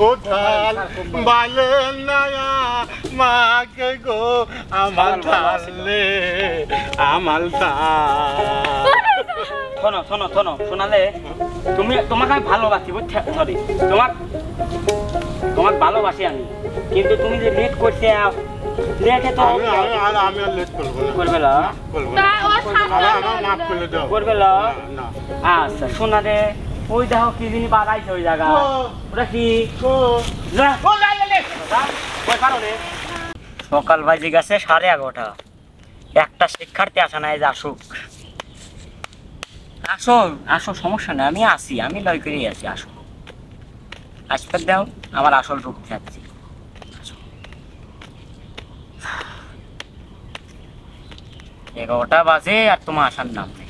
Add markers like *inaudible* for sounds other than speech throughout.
কোথাল বালের নয়া মাকে গো আমার তালে আমার শোনো শোনো শোনো শোনালে তুমি তোমাকে আমি ভালোবাসি বুঝছ? সরি তোমার তোমাকে ভালোবাসি আমি। কিন্তু তুমি যে লেট করছে লেটে তো আমি আমি আর আমি লেট করব না। করবে না? করব না। আমার মাফ করে দাও। করবে না? আচ্ছা শোনা রে ওই দেখো কি জিনিস বাগাইছে ওই জায়গা ওটা কি? সকাল বাজে গেছে সাড়ে এগারোটা। একটা শিক্ষার্থী আসা নাই যে আসুক। আসো আসো সমস্যা নেই আমি আসি আমি লয় করেই আছি আসো। আসতে দাও আমার আসল রূপ যাচ্ছি এগারোটা বাজে আর তোমার আসার নাম নেই।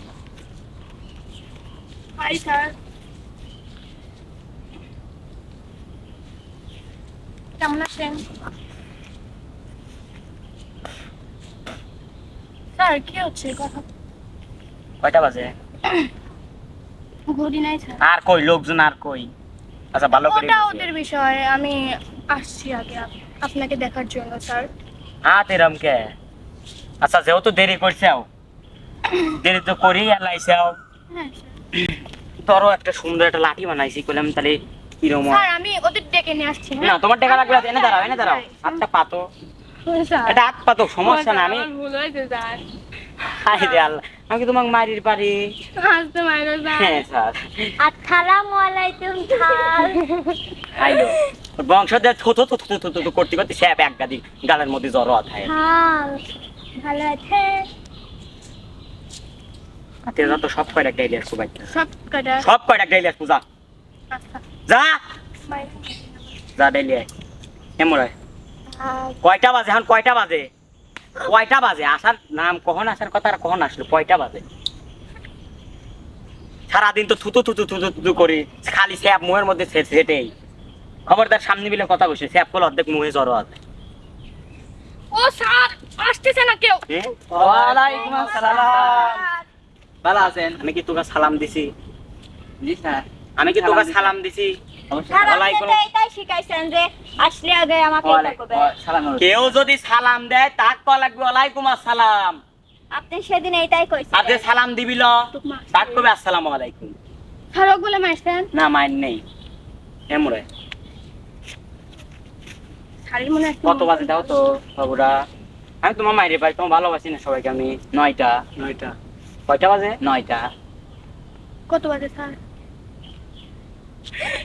স্যার কেমন আছেন? স্যার কি হচ্ছে? কথা কয়টা বাজে? ঘড়ি নাই স্যার। আর কই? লোকজন আর কই? আচ্ছা ভালো করে ওটা ওদের বিষয় আমি আসছি আগে আপনাকে দেখার জন্য স্যার। হাত এরম কে? আচ্ছা যেহেতু দেরি করছাও দেরি তো করেই এলাইছাও হ্যাঁ স্যার। তোরও একটা সুন্দর একটা লাঠি বানাইছি কইলাম তাহলে কিরম স্যার আমি ওদের ডেকে নিয়ে আসছি হ্যাঁ? না তোমার টাকা লাগবে এনে দাঁড়াও এনে দাঁড়াও। হাতটা পাতো। এটা হাত পাতো সমস্যা না আমি ভুল হয়েছে স্যার। হাই আল্লাহ আমি কি তোমাকে মারির পারি? স্যার। হ্যাঁ স্যার। আসসালামু আলাইকুম স্যার। আইলো। বংশদের থু থু থু থু থু থু থু করতে করতে সে এক গাদি গালের মধ্যে জ্বর হয়। হ্যাঁ ভালো আছে। সব কয়টা সব কটা সব কয়টা আচ্ছা। যা। যা ডাইলি আয়। এমন আয়। কয়টা বাজে? এখন কয়টা বাজে? কয়টা বাজে? আসার নাম কখন? আসার কথা আর কখন আসলো? কয়টা বাজে? সারাদিন তো থুতু থুতু থুতু থুতু করি। খালি স্যাপ মুহের মধ্যে সেটেই খবরদার সামনে বিলে কথা বসে স্যাপ করলে অর্ধেক মুহে জ্বর আছে ও স্যার আসতেছে না কেউ। ওয়ালাইকুম আসসালাম। ভালো আছেন? আমি কি তোকে সালাম দিছি? জি স্যার। আমি কি তোকে সালাম দিছি? ওয়ালাইকুম এটাই শিখাইছেন যে আসলে আগে আমাকে এটা করবে কেউ যদি সালাম দেয় তাক লাগবে। ওয়ালাইকুম আসসালাম। আপনি সেদিন এইটাই কইছেন যে সালাম দিবিল তাক কবে? আসসালামু আলাইকুম। স্যার ওগুলো মারছেন না মাইন নেই। এমরে মনে কত বাজে দাও তো বাবুরা? আমি তোমার মাইরে পাই তোমার ভালোবাসি না সবাইকে আমি। নয়টা। নয়টা। কয়টা বাজে? নয়টা। কত বাজে স্যার?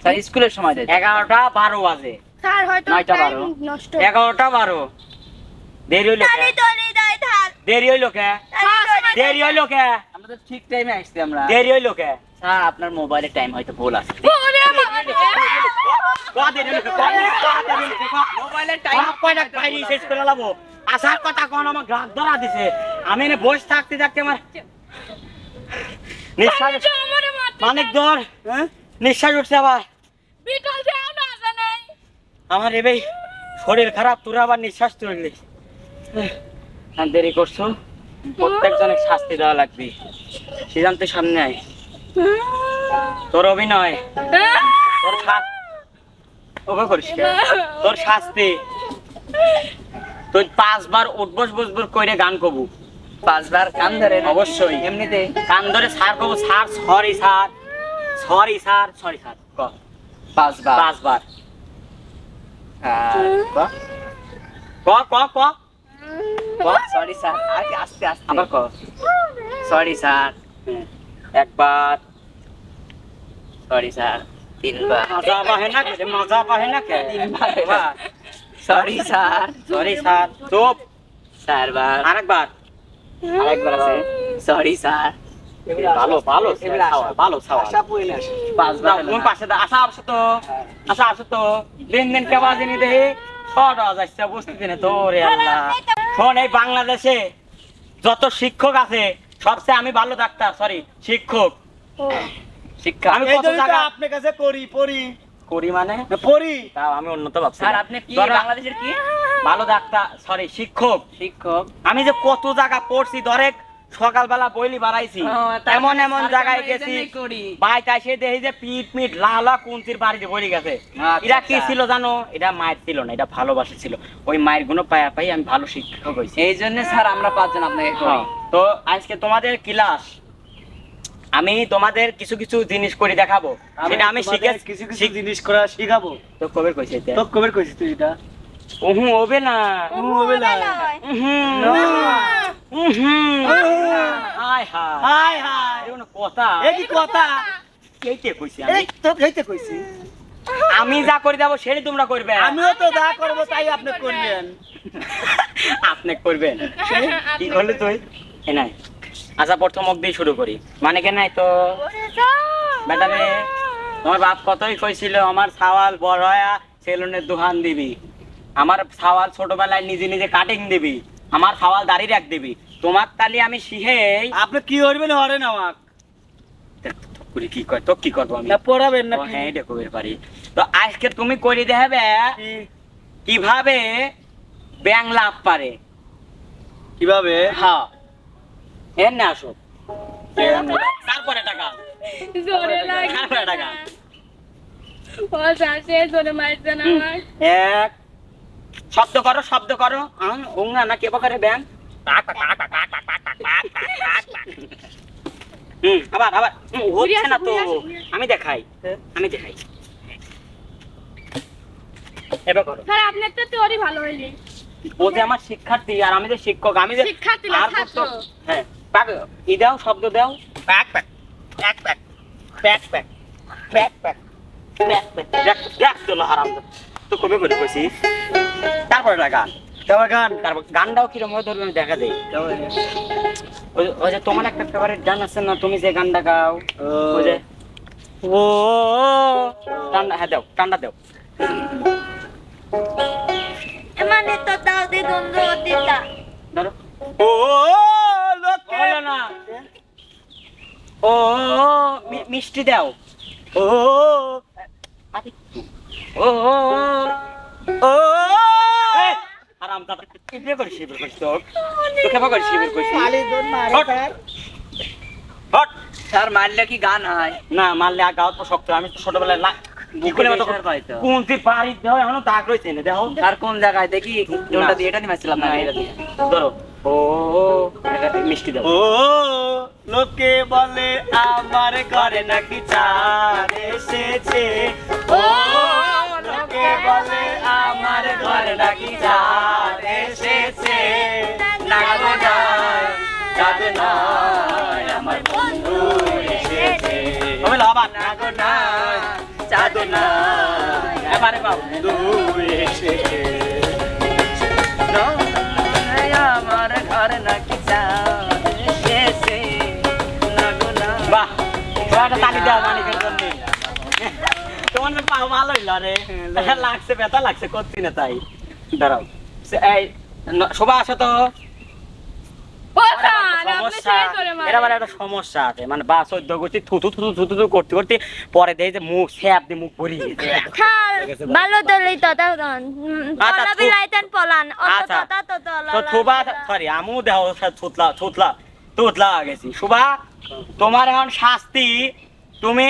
স্যার স্কুলের সময় এগারোটা বারো বাজে। স্যার হয়তো নয়টা বারো। নষ্ট। এগারোটা বারো। দেরি হইল দেরি হইল কে? দেরি হইল কে? আমরা তো ঠিক টাইমে আসছি আমরা। দেরি হইল কে? স্যার আপনার মোবাইলের টাইম হয়তো ভুল আছে। আসার কথা কোন আমার গ্রাহক ধরা দিছে। আমি এনে বসে থাকতে থাকতে আমার নিঃশ্বাস মানিক ধর। হ্যাঁ? নিঃশ্বাস উঠছে আবার। না আমার এবে শরীর খারাপ তোরা আবার নিঃশ্বাস তুললি। দেরি করছ? প্রত্যেকজনের শাস্তি দেওয়া লাগবে। সিদ্ধান্তে সামনে আয়। তোর অভিনয় তোর ওকে করিস তোর শাস্তি। তুই পাঁচবার উঠবস বসবস করে গান কবু। পাঁচবার কান ধরে অবশ্যই। এমনিতে কান ধরে স্যার কবু sir sorry sir sorry sir sorry sir ক পাঁচবার পাঁচবার স্যার ক ক ক ক সরি স্যার আর আস্তে আস্তে। আবার ক। সরি স্যার একবার। সরি স্যার তিনবার। মজা পাহে না কে? মজা পাহে না কে? তিনবার। সরি স্যার সরি স্যার চুপ। চারবার। আরেকবার। আরেকবার আছে। সরি স্যার ভালো ভালো ভালো খাওয়া। পাঁচবার দাও, তুমি পাশে দাও। আসো তো আসা আসো তো দিন দিন কে বাজিনি যাচ্ছে বুঝতে না তো রে আল্লাহ। শোন এই বাংলাদেশে যত শিক্ষক আছে সবচেয়ে আমি ভালো ডাক্তার সরি শিক্ষক। শিক্ষা। আমি কত আপনার কাছে করি পড়ি। করি মানে? পড়ি। তাও আমি উন্নত ভাবছি স্যার আপনি কি বাংলাদেশের কি? ভালো ডাক্তার সরি শিক্ষক। শিক্ষক। আমি যে কত জায়গা পড়ছি ধরেক সকালবেলা বইলি বাড়াইছি। এমন মানে এমন জায়গায় গেছি? বাইতে এসে দেখি যে পিট মিট লালা কুন্তির বাড়িতে বলি গেছে। আচ্ছা, এটা কি আচ্ছা। ছিল জানো? এটা মায়ের ছিল না এটা ভালোবাসা ছিল। ওই মায়েরগুলো পায়া পাই আমি ভালো শিক্ষক হয়েছি। এই জন্য স্যার আমরা পাঁচজন আপনাকে হ্যাঁ, তো আজকে তোমাদের ক্লাস আমি তোমাদের কিছু কিছু জিনিস করে দেখাবো। সেটা আমি শিখে কিছু কিছু জিনিস করা শিখাবো। তো কবে কইছে এটা? তো কবে কইছিস তুই এটা? উহু হবে না। উহু, হবে না। উহু। উহু। হাই হাই। হাই হাই। এগুলো কথা। এ কি কথা। এইতে কইছি আমি। তো খাইতে কইছি। আমি যা করে দেবো সেটাই তোমরা করবে। আমিও তো যা করব তাই *laughs* আপনি করবেন। আপনি করবেন। কি করলি তুই? এ নাই। আচ্ছা প্রথম দিয়ে শুরু করি। মানে কেন নাই তো? বেটা রে তোমার বাপ কতই কইছিল আমার সাওয়াল বড় হয়া সেলুনের দোকান দিবি। আমার সাওয়াল ছোটবেলায় নিজে নিজে কাটিং দিবি। আমার সাওয়াল দাড়ি রাখ দিবি। তোমার তালি আমি শিখেই আপনি কি করবেন হরেন আমাক? কি কয় তো কি করব আমি? পড়াবেন না হ্যাঁ কবির পারি তো আজকে তুমি করে দেখাবে কীভাবে ব্যাং লাভ পারে। কীভাবে? হ্যাঁ। এর না আসো তারপরে টাকা। জোরে তারপরে টাকা। ও জোরে মারছে না আমার এক শব্দ করো শব্দ করো। না কে করে ব্যাং হুম আবার আবার। হচ্ছে না তো। আমি দেখাই আমি দেখাই। এবার করো। স্যার আপনার তো তোরই ভালো হইলি ও যে আমার শিক্ষার্থী আর আমি যে শিক্ষক আমি যে শিক্ষার্থী আর। হ্যাঁ পাক ই দাও শব্দ দাও। প্যাক প্যাক প্যাক প্যাক প্যাক প্যাক প্যাক প্যাক প্যাক প্যাক দেখ দেখ চলো আরাম তো কবে করে কইছি। তারপরে একটা গান। তারপর গান তারপর গানটাও কীরকম ভাবে ধরবে আমি দেখা দেই। ওই- যে তোমার একটা ফেভারিট গান আছে না তুমি যে গানটা গাও ওই যে ও টান্ডা হ্যাঁ দাও টান্ডা দাও। মানে তো দাও দি দ্বন্দ্ব দিতা। ধরো। ও লোকে না। ও মিষ্টি দাও। ও আরে, ও ও এই, আরাম দাদা কীভাবে করে শিবির করছিস তো। তোকে করে শিবির করছিস খালি দোন মারে হট। হট। স্যার মারলে কি গান হয়? না মারলে আর গাও তো শক্ত আমি তো ছোটবেলায় লা কি মতো প্রেশার পাই পারি দেও এখনও দাগ রয়েছে না দেখো কোন জায়গায়? দেখি। দিয়ে এটা নিয়ে না না, এটা দিয়ে। ধরো। ও মিষ্টি দাও। ও লোকে বলে আমার ঘরে নাকি চাঁদ এসেছে। ও ডাকে বলে আমার ঘর ডাকি যার এসেছে? নাগো যায় যাতে নয় আমার বন্ধু এসেছে। আমার ঘর নাকি যার এসেছে। নাগো না বাহ তালি দেওয়া মানিকের জন্য। তোমার ভালো হইল রে। লাগছে ব্যথা লাগছে করছি না তাই। দাঁড়াও। এই শোভা আসো তো। ও আমার স্যার একটা আপনি সমস্যা। সেই জোরে এর আবার মারেন একটা সমস্যা আছে। মানে বা সহ্য করছি থুতু থুতু থুতু থুতু করতে করতে পরে দেখি যে মুখ স্যাপ দিয়ে মুখ খাল ভালো দলি। ততা দন পলা পলান। অত। ততা তত তো থুবা সরি আমু দেহ থুতলা থুতলা থুতলা গেছি। শুভা তোমার এখন শাস্তি তুমি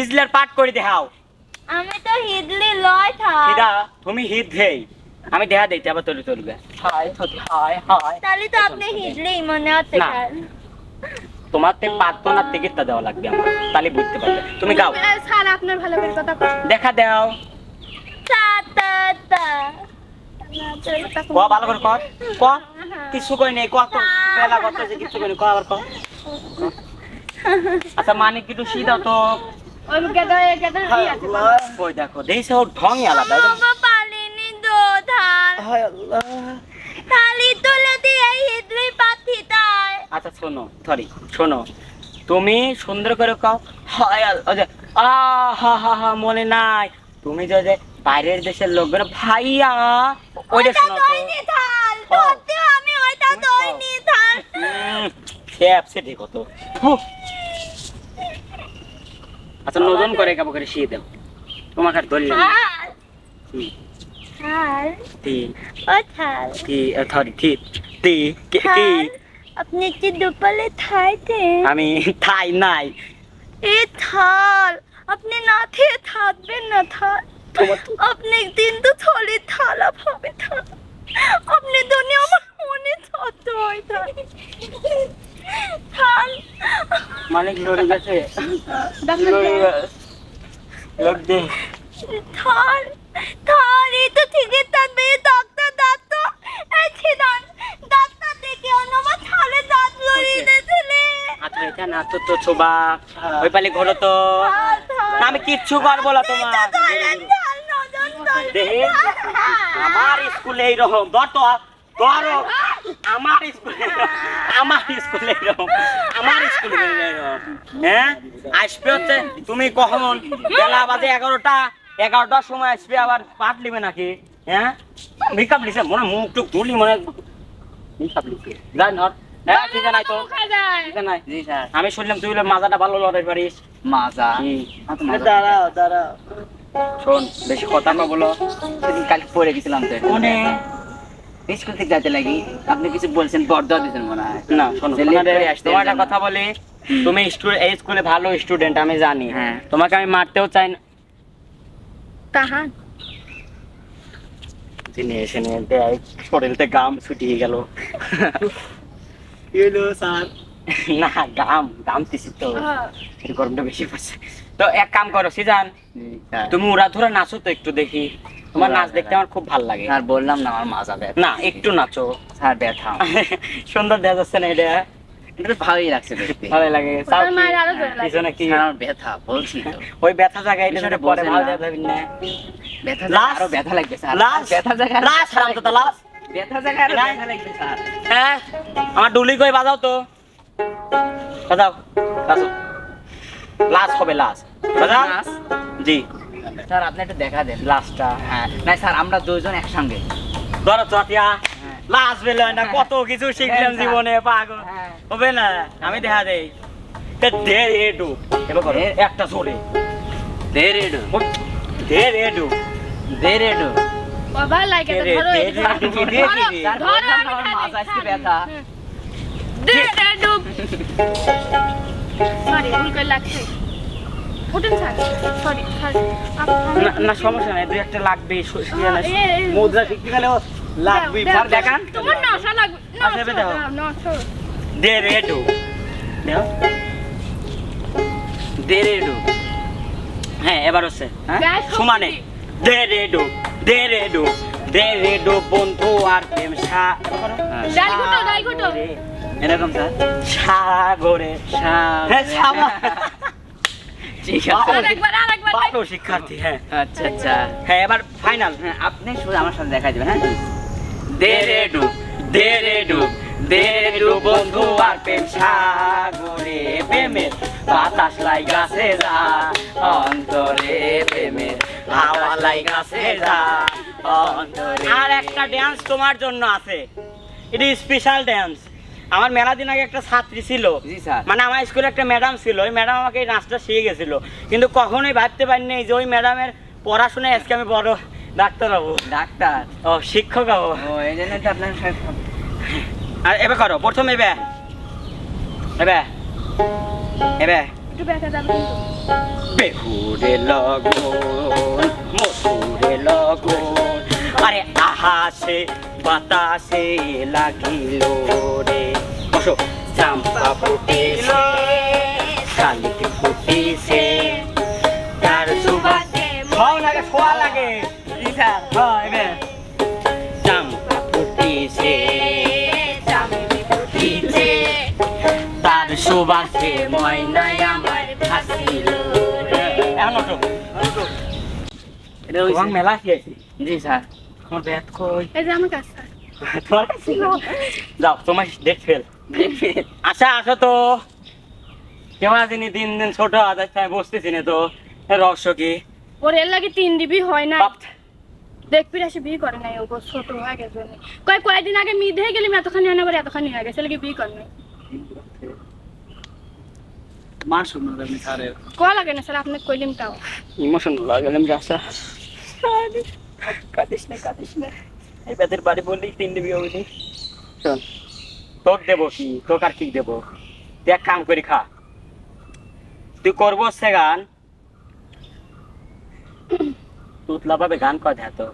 ইজলের পাঠ করে দেখাও। আমি তো হিদলি লয় থা কিরা তুমি হিট দেই আমি দেখা দিতে আবার তৈরি চলবে হাই সত্যি হাই হাই। তাহলে তো আপনি হিদলি মনে হচ্ছে না। স্যার তোমার তে প্রার্থনার টিকিটটা দেওয়া লাগবে আমার। তাহলে বুঝতে পারবে তুমি গাও। স্যার আপনার ভালো করে কথা দেখা দাও। তা তা তা। ক ভালো করে কর ক? কিছু কই নেই কত বেলা কত যে কিছু কই নেই। ক আবার ক। আচ্ছা মানে কি একটু সিধা তো। ওই গেদা গেদা কি আছে ওই দেখো দেখছে ওর ঢংই আলাদা বাবা পালিনি দো ধান। হায় আল্লাহ। থালি তুলে দিয়ে হিদলি পাথি তাই আচ্ছা শোনো সরি শোনো। তুমি সুন্দর করে কও হায় আ হা হা হা মনে নাই। তুমি যে যে বাইরের দেশের লোকগুলো ভাইয়া ওইটা শোনো তো। আমি ওইটা দইনি সে ঠিক হতো হু। আচ্ছা নতুন করে কাপড় করে শিয়ে দাও। তোমাকে আর ধরলে আপনি কি দুপালে থাই দেন আমি থাই নাই। এ থাল আপনি না খেয়ে থাকবেন না থাল। আপনি একদিন তো থলে থালা ভাবে থাল। আপনি দুনিয়া আমার মনে থত হয় থাল। মালিক লড়ে গেছে। লড়ে গেছে। লোক দে। থাল থাল এই তো ঠিকই থাকবে এই ডাক্তার ডাক্তার। এই ছিদান ডাক্তার দেখে থালে দাঁত লড়িয়ে দিয়েছিলে আচ্ছা এটা না তো তো ছোবা ওই পালি ঘোরো তো। আমি কিচ্ছু করব না তোমার। নজর আমার স্কুলে এইরকম। ধর তো ধরো। আমার স্কুলে আমার স্কুলে আমার স্কুলে হ্যাঁ? আসবে হচ্ছে তুমি কখন? বেলা বাজে এগারোটা এগারোটার সময় আসবে আবার পাট নিবে নাকি? হ্যাঁ? মেকআপ লিছে মনে মুখ টুক তুলি মনে মেকআপ লিছে। যাই নট হ্যাঁ ঠিক নাই তো। ঠিক নাই জি স্যার আমি শুনলাম তুই মাজাটা ভালো লড়াই পারিস মাজা? দাঁড়াও দাঁড়াও। শোন বেশি কথা না বলো। সেদিন কালকে পড়ে গেছিলাম তো। স্কুল থেকে যাতে লাগি আপনি কিছু বলছেন দিতেন মনে হয়। না শোনো তোমার একটা কথা বলি তুমি এই স্কুলে ভালো স্টুডেন্ট আমি জানি। হ্যাঁ। তোমাকে আমি মারতেও চাই না। তাহান তিনি এসে নিয়ে দেয় শরীরতে গাম ছুটিয়ে গেল। স্যার? না গাম গাম তিসি তো। হ্যাঁ। গরমটা বেশি পড়ছে। তো এক কাম করো সিজান তুমি উড়া ধরে নাচো তো একটু দেখি। তোমার নাচ দেখতে আমার খুব ভালো লাগে। আর বললাম না আমার মাজা ব্যথা না একটু নাচো। স্যার ব্যথা। সুন্দর দেখা যাচ্ছে না এটা। এটা ভালোই লাগছে দেখতে। ভালো লাগে। চাও মায়ের আরও পিছনে কি? আমার ব্যথা বলছি তো। ওই ব্যথা জায়গায় এটা বিষয়টা পরে ভালো যাবে না। ব্যথা আরও ব্যথা লাগবে স্যার। লাস ব্যথা জায়গায় লাস হারাম তো লাস ব্যথা জায়গায় আরও ব্যথা লাগবে স্যার। হ্যাঁ আমার ডুলি কই বাজাও তো। বাজাও বাজাও। লাস হবে বাজাও? জি। স্যার আপনি একটু দেখা দেন। লাস্টটা হ্যাঁ। না স্যার আমরা দুজন একসঙ্গে। ধরো চটিয়া। হ্যাঁ। বেলে না কত কিছু শিখলাম হ্যাঁ, জীবনে পাগল। হ্যাঁ। হবে না আমি দেখা দেই। দে রে এবার একটা জোরে দে রেডু দে রে দে রেডু বাবা লাগে ধরো ধরো। আমার খাই আজকে ব্যথা। দে দে সরি ভুল করে লাগছে। উঠেন স্যার সরি না না সমস্যা নাই দুই একটা লাগবে এই, এই, মুদ্রা শিখতে গেলেও লাগবে স্যার দেখান। তোমার নশা লাগবে আচ্ছা। নশো দে রে ডু হ্যাঁ এবার হচ্ছে হ্যাঁ? সমানে। দি। রে ডু দে রে ডু দে রে ডু বন্ধু আর প্রেম সা ডাল ঘুটো ডাল ঘুটো। সাগরে, এরকম স্যার সাগরে। হ্যাঁ সামা *laughs* ঠিক আছে। আরেকবার আরেকবার ভালো শিক্ষার্থী হ্যাঁ। আচ্ছা আচ্ছা। হ্যাঁ এবার ফাইনাল হ্যাঁ আপনি শুধু আমার সাথে দেখা যাবেন হ্যাঁ? দে রেডু দে রেডু দে বন্ধু আর প্রেম সাগরে প্রেমের বাতাস লাই গাছে যা অন্তরে প্রেমের হাওয়া লাই গাছে যা অন্তরে আর একটা ড্যান্স তোমার জন্য আছে। এটা স্পেশাল ড্যান্স আমার মেলা দিন আগে একটা ছাত্রী ছিল। মানে আমার স্কুলে একটা ম্যাডাম ছিল ওই ম্যাডাম আমাকে এই নাচটা শিখে গেছিল। কিন্তু কখনোই ভাবতে পারিনি যে ওই ম্যাডামের পড়াশোনায় আজকে আমি বড় ডাক্তার হব। ডাক্তার? ও শিক্ষক হব। এই জন্য তো আপনার আর এবার করো প্রথম এবে এবে এবে বেহুরে লগন মধুরে লগন। আরে আহাসে বাতাসে লাগিল রে। বসো। চাম্পা ফুটিছে শালিক ফুটিছে তার সুবাসে খাও লাগে শোয়া লাগে। হ্যাঁ এবে চাম্পা ফুটিছে ফুটিছে তার সুবাসে ময়নাই আমার হাসিল এখন ওঠো। এটা মেলা খেয়েছি জি স্যার। আমার ব্যাট কই? এই যে আমার কাছে। তোমার কাছে? যাও তোমার ডেট ফেল। দেখবেন আচ্ছা আসো তো। কেমন আছিনি দিন দিন ছোট আদার আমি বসতেছি না তো। রহস্য কি? ওর এর লাগে তিন দিবি হয় না দেখবি আসে বিয়ে করে নাই ও ছোট হয়ে গেছে কয় কয়েকদিন আগে মিদ হয়ে গেলি এতখানি হয় না এতখানি হয়ে গেছে লাগে বিয়ে করে নাই। শুনুন আপনি স্যারের কয়া লাগে না স্যার আপনাকে কইলিম তাও। ইমোশন লাগালাম রাস্তা কাঁদিস না কাঁদিস না। এই বাড়ি বললি তিন দিবি হবি শোন। তোর দেবো কি? তোকে আর কি দেবো? তুই এক কাম করি খা। তুই করব সে গান। তুতলা পাবে গান কথা তো।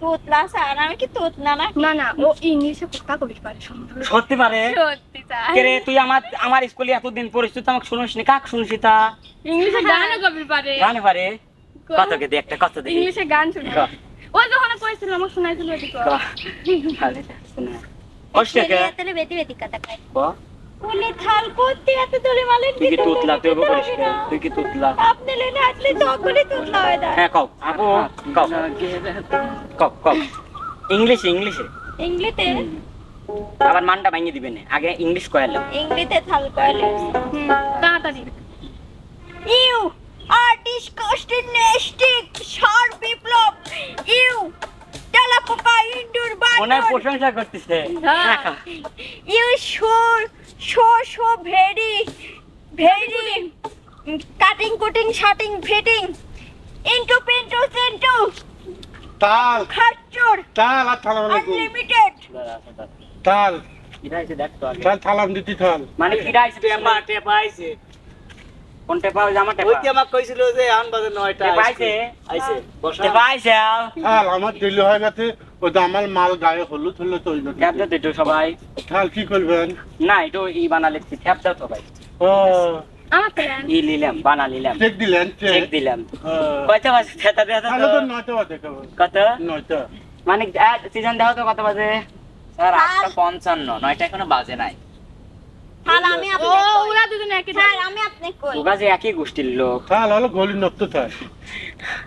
তোতলা স্যার আমি কি তোতলা না? না না ও ইংলিশে কথা কবি পারে সত্যি পারে? সত্যি রে তুই আমার আমার স্কুলে এতদিন আমাকে শুনিস নি। কাক শুনছি তা? ইংলিশে গানও কবি পারে। গান পারে? দে একটা কত দে। ইংলিশে গান শুনে। ক। ও যখন কইছিল আমাকে শোনাইছিল ওদিকে তুই কি তুতলা? তুই তুই কি তুতলা? আপনি লেনে আসলে তখনই তুতলা হয়ে যায়। হ্যাঁ কও। আপু কও কও। কও ইংলিশে ইংলিশে। ইংলিতে আবার মানটা ভাঙিয়ে দিবেন আগে ইংলিশ কয়ালাম ইংলিতে থাল কয়লে তাড়াতাড়ি। You are disgusting nasty sir Biplab. You তেলাপোকা ইন্দুর মনে হয় প্রশংসা করতেছে। হ্যাঁ। হ্যাঁ। ইউ শোর শো শো ভেরি ভেরি কাটিং কুটিং শাটিং ফিটিং ইন্টু পিন্টু সিন্টু তাল। খাচ্চুর তাল আসসালামু আলাইকুম আনলিমিটেড তাল। কিরা হইছে দেখ তো আগে। তাল থালাম দিতি থাল। মানে কিরা হইছে টেপা টেপা আইছে। কোন টেপা ওই জামা ওই কি আমাকে কইছিল যে আন বাজে নয়টা টেপা আইছে আইছে? বসা। টেপা আইছে? থাল আমার দিল হয়ে গেছে ওই তো আমার মাল গায়ে হলুদ হলে তো। ওই জন্য। ট্যাপ দাও তো সবাই। থাল কি করবেন? না ই ট্যাপ দাও তো ভাই। ও। প্ল্যান ই নিলাম বানা নিলাম। চেক দিলেন চেক দিলাম। হ্যাঁ। কয়টা বাজে? থেতা দেতা তাহলে তো তো। নয়টা বাজে কত? নয়টা। মানে সিজন দেখো তো কত বাজে? স্যার আটটা পঞ্চান্ন নয়টা এখনও বাজে নাই। থাল আমি ও ওরা দুজনে একই স্যার আমি আপনি কই? ওগা যে একই গোষ্ঠীর লোক। থাল হলো গলি নক্ত থাল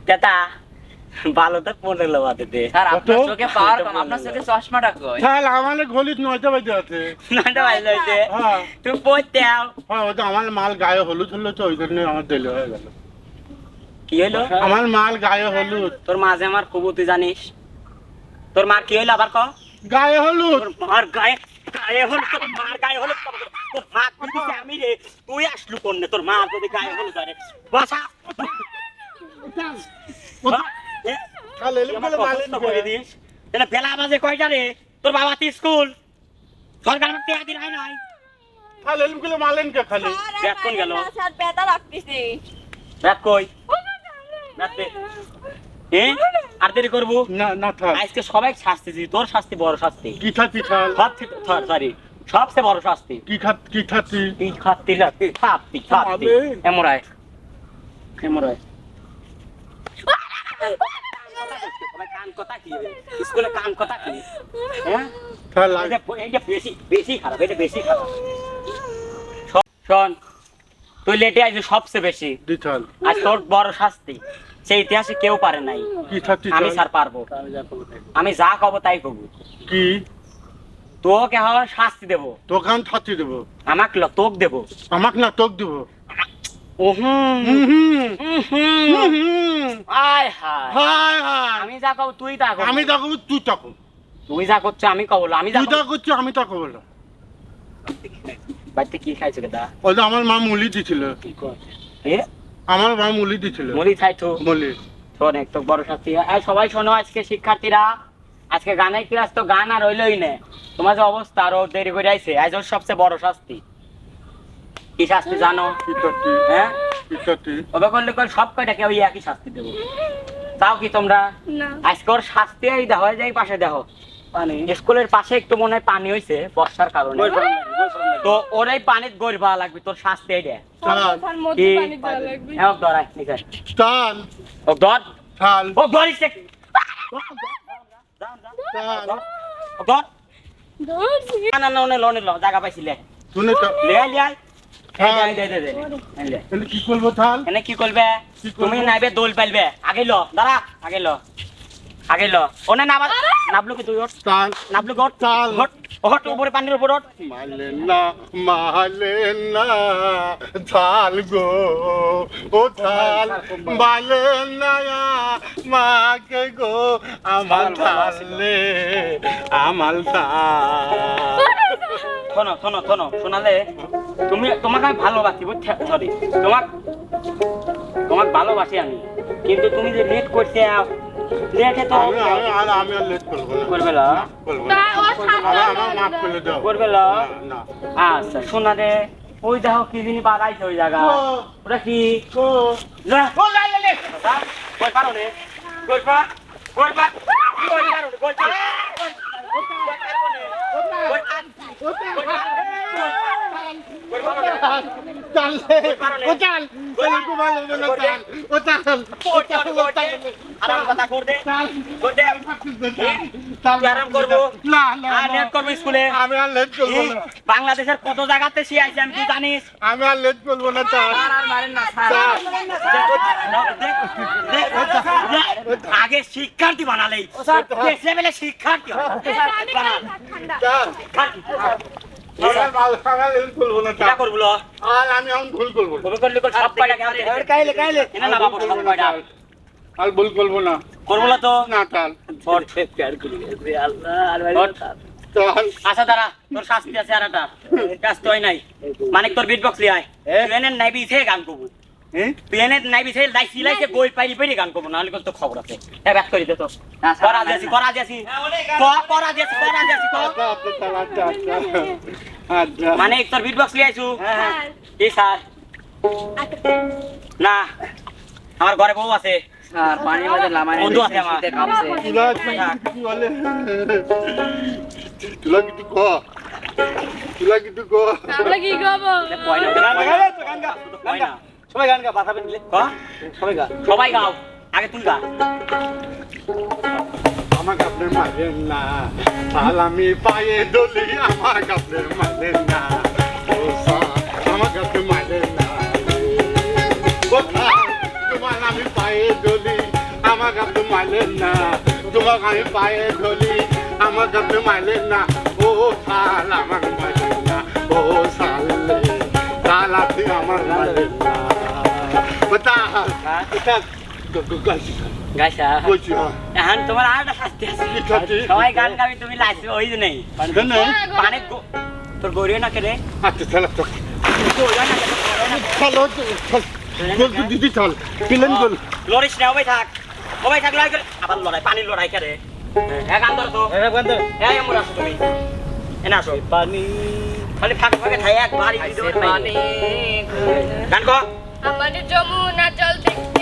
তেতা ভালো তো পনেরো বাজে দে স্যার আপনার চোখে পাওয়ার কম আপনার চোখে চশমাটা কই? থাল আমার গলি নয়টা বাজে আছে। নয়টা বাজে হইছে হ্যাঁ। তুমি পড়তে আও হ্যাঁ আমার মাল গায়ে হলুদ হলে তো ওই জন্য আমার দিল হয়ে গেল। কি হইল আমার মাল গায়ে হলুদ। তোর মাঝে আমার তুই জানিস। তোর মার কি হইল আবার ক? গায়ে হলুদ। তোর মার গায়ে গায়ে হলো তোর মার গায়ে হলো তোর মা কি আমি রে তুই আসলু কোন তোর মা যদি গায়ে হলো করে। বাসা বলে বাজে কয়টা রে? তোর বাবা তো স্কুল। সরকার দিন হয় মালেন কে খালি? কোন গেল? স্যার কই? দে আর দেরি করব? না না থাল আজকে সবাই শাস্তি দিই তোর শাস্তি বড় শাস্তি। কি খাচ্ছি থাল সবচেয়ে সরি সবচেয়ে বড় শাস্তি। কি খাত কি খাচ্ছি তুই খাতি না তুই খাতি খাতি। এমরাই এমরাই কান কথা কি? স্কুলে কান কথা কি? হ্যাঁ? এটা বেশি বেশি খারাপ এটা বেশি খারাপ। শোন, তুই লেটে আছিস সবচেয়ে বেশি। আজ তোর বড় শাস্তি। সেই ইতিহাসে কেউ পারে নাই। কি আমি স্যার পারব। আমি যা কব তাই কব কি? তোকে হওয়ার শাস্তি দেবো। দোকান থাচ্ছি দেবো? আমাকে তোক দেবো। আমাক না তোক দেবো? আমি যা কব তুই তা কব আমি দেখো তুই তাকো তুই যা করছ আমি কব আমি যা তুই যা আমি তাকো বাড়িতে কি খাইছো কেদা ওই আমার মা মুলি দিছিল। এ? আমার মা মুলি দিছিল। মুলি শোন একটু বড় শাস্তি। এই সবাই শোনো আজকে শিক্ষার্থীরা। আজকে গানের ক্লাস তো গান আর হইলই না। তোমার যে অবস্থা আরও দেরি করে আইছে আজ ওর সবচেয়ে বড় শাস্তি। কি শাস্তি জানো? হ্যাঁ? ওবে করলে কল সব কয়টা কেউ একই শাস্তি দেবো। তাও কি তোমরা? না। আজকে ওর শাস্তি এই দেখো এই পাশে দেখো। স্কুলের পাশে একটু মনে হয় পানি হইছে বর্ষার কারণে। তো ওর এই গড় ভালো লাগবে তোর শাস্তি কি? পানি লাগবে। হ্যাঁ ধর ধর। ধর না না না লোনে লো জায়গা পাইছিলে। শুনে তো লে লে কি করব থাল এনে কি করবে? তুমি নাইবে দোল পাইলবে। আগে লো দাঁড়া আগে লো। আগে লো। ওনে নাবা নাবলু কি তুই ওঠ। থাল নাবলু গট তাল। গট ওঠ উপরে পানির উপর ওঠ। মালেন না মালেন না থাল গো ও থাল মালেন না মাকে গো আমার থালে আমার থাল শোনো শোনো শোনো শোনালে তুমি তোমাকে আমি ভালোবাসি বুঝছ? সরি তোমাক তোমাক ভালোবাসি আমি। কিন্তু তুমি যে লেট করছে লেটে তো আমি আমি আর আমি আর লেট করব না। করবে না? করব তা না ও সামনে আমার আমার মাফ করে দাও। করবে না? না আচ্ছা শোনা রে ওই দেখো কি জিনিস বাগাইছে ওই জায়গা। ওটা কি? ও। যা। কই পারো রে কই পা কই পা কই পারো কই পা। ও কুমার না চাল ও চাল ও বাংলাদেশের কত জায়গাতে শিয়াইছে আমি তুই জানিস? আমি আর লেট করব না আগে শিক্ষার্থী বানালেই। শিক্ষার্থী। আর ভুল করব। না না। তো। না আচ্ছা দাঁড়া তোর শাস্তি আছে আর একটা। কাজ হয় নাই। মানে তোর বিট বক্স লিয়ায় নাই বিছে গান করব। প্লেনের নাই বিছে লাই সিলাইছে গোল পাইলি পাইলি গান করব নাহলে তো খবর আছে। হ্যাঁ ব্যাক করে দে তো। করা দিয়েছি করা ক করা দিয়েছি করা ক। আচ্ছা মানে তোর বিট বক্স লিয়াইছু এই স্যার। না আমার ঘরে বউ আছে। স্যার পানির মধ্যে লামানি বন্ধু আছে আমার। তুলা কি বলে? তুলা ক তুলা কিছু ক? আমরা কি করব কয় না কয় না সবাই গান গা বাধা পেলে ক সবাই গা। সবাই গাও আগে তুই গা। আমাকে আপনি মারেন না আমি পায়ে দলি আমাকে আপনি মারেন না। মারেন না কোথায় তোমার আমি পায়ে দলি না। তোমাকে আমি পায়ে মারলেন না। ও সাল আমাকে মারলেন না ও সালে সাল আপনি আমার না। বতা বতা গাইছা হ্যাঁ এখন তোমার আর শাস্তি আছে। সবাই গান গাবি তুমি লাইছে ওই যে নেই। কেন? তোর গড়িও না কেরে আচ্ছা চলো দিদি পিলেন না ওবাই থাক। ওবাই থাক লড়াই আবার লড়াই পানির লড়াই করে হ্যাঁ গান ধর তো। হ্যাঁ এমন আসো তুমি। এনে আসো। পানি। খালি ফাঁকে ফাঁকে এক আইছে দিতে গান কো আমাদের যমুনা জল দেখতে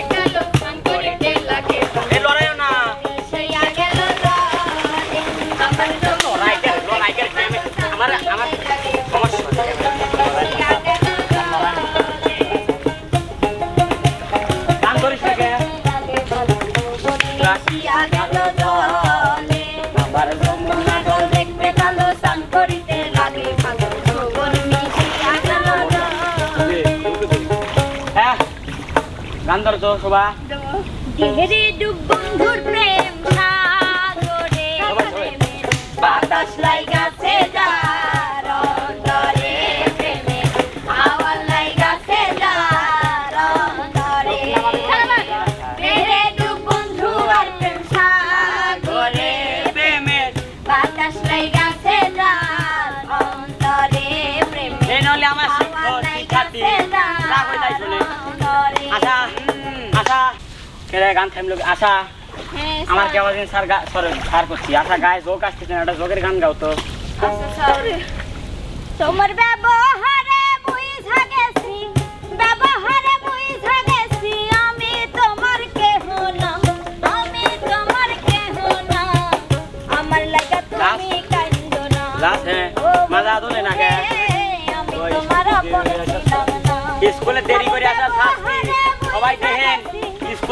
তো শোভা। গান থামলো আশা। হ্যাঁ আমার কে আওয়াজ স্যার সরি স্যার করছি। আশা গায়ে জোক আসতেছে একটা জোকের গান গাও তো। তোমার ব্যবহারে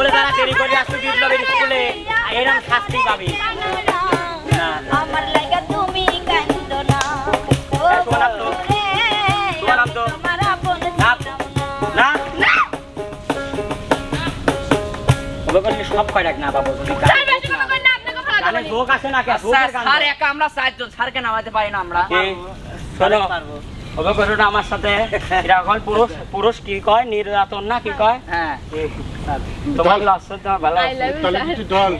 স্কুলে যারা দেরি করে বিপ্লবের স্কুলে। এরকম শাস্তি পাবি। না। আমার লাগা তুমি কান্দ না। সব না বাবু না। বলি। স্যার। একা আমরা চারজন স্যারকে নামাতে পারি না আমরা। শোনো হবে আমার সাথে। *laughs* পুরুষ পুরুষ কি কয়? নির্যাতন না কি কয়? হ্যাঁ। তোমার লস তোমার ভালো আই লাভ ইউ তাহলে কিছু চল